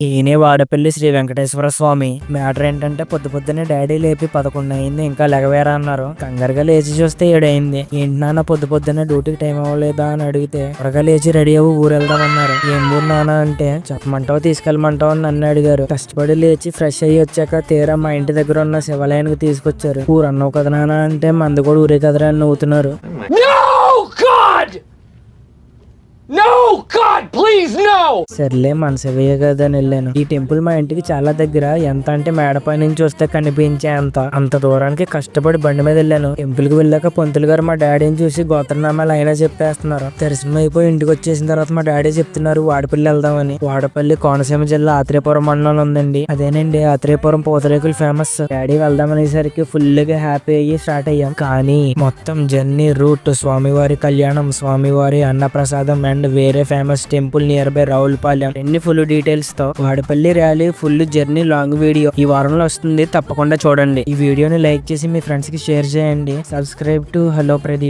ఈయనే వాడపల్లి శ్రీ వెంకటేశ్వర స్వామి. మ్యాటర్ ఏంటంటే పొద్దు పొద్దునే డాడీ లేపి పదకొండు అయింది ఇంకా లెగవేరా అన్నారు కంగారుగా లేచి చూస్తే ఏడైంది ఏంటి నాన్న పొద్దు పొద్దునే డ్యూటీకి టైం అవ్వలేదా? అని అడిగితే త్వరగా లేచి రెడీ అవ్వు ఊరు వెళ్దాం అన్నారు. ఏం ఊరు నాన్న? అంటే చెప్పమంటావు తీసుకెళ్ళమంటావు? అని నన్ను అడిగారు. కష్టపడి లేచి ఫ్రెష్ అయ్యి వచ్చాక తీరా మా ఇంటి దగ్గర ఉన్న శివాలయానికి తీసుకొచ్చారు. ఊరు అన్నావు కదా నాన్న? అంటే మంది కూడా ఊరే కదరా అని నవ్వుతున్నారు. సర్లే మనసవయ్య కదా అని వెళ్ళాను. ఈ టెంపుల్ మా ఇంటికి చాలా దగ్గర. ఎంత అంటే మేడపై నుంచి వస్తే కనిపించే అంత. అంత దూరానికి కష్టపడి బండి మీద వెళ్ళాను. టెంపుల్కి వెళ్ళాక పంతులు గారు మా డాడీని చూసి గోత్రనామాలు అయినా చెప్పేస్తున్నారు. దర్శనం అయిపోయి ఇంటికి వచ్చేసిన తర్వాత మా డాడీ చెప్తున్నారు వాడపల్లి వెళ్దామని. వాడపల్లి కోనసీమ జిల్లా ఆత్రేయపురం మండలం ఉందండి. అదేనండి ఆత్రేయపురం పూతరేకులు ఫేమస్ డాడీ వెళ్దాం అనేసరికి ఫుల్గా హ్యాపీ అయ్యి స్టార్ట్ అయ్యాం. కానీ మొత్తం జర్నీ రూట్ స్వామివారి కళ్యాణం స్వామివారి అన్నప్రసాదం అండ్ వేరే famous temple near by Ravulapalem అన్ని full డీటెయిల్స్తో Vadapalli Ryali full journey long video ఈ వారంలో వస్తుంది తప్పకుండా చూడండి. ఈ వీడియోని లైక్ చేసి మీ ఫ్రెండ్స్కి షేర్ చేయండి. Subscribe to hello Pradeep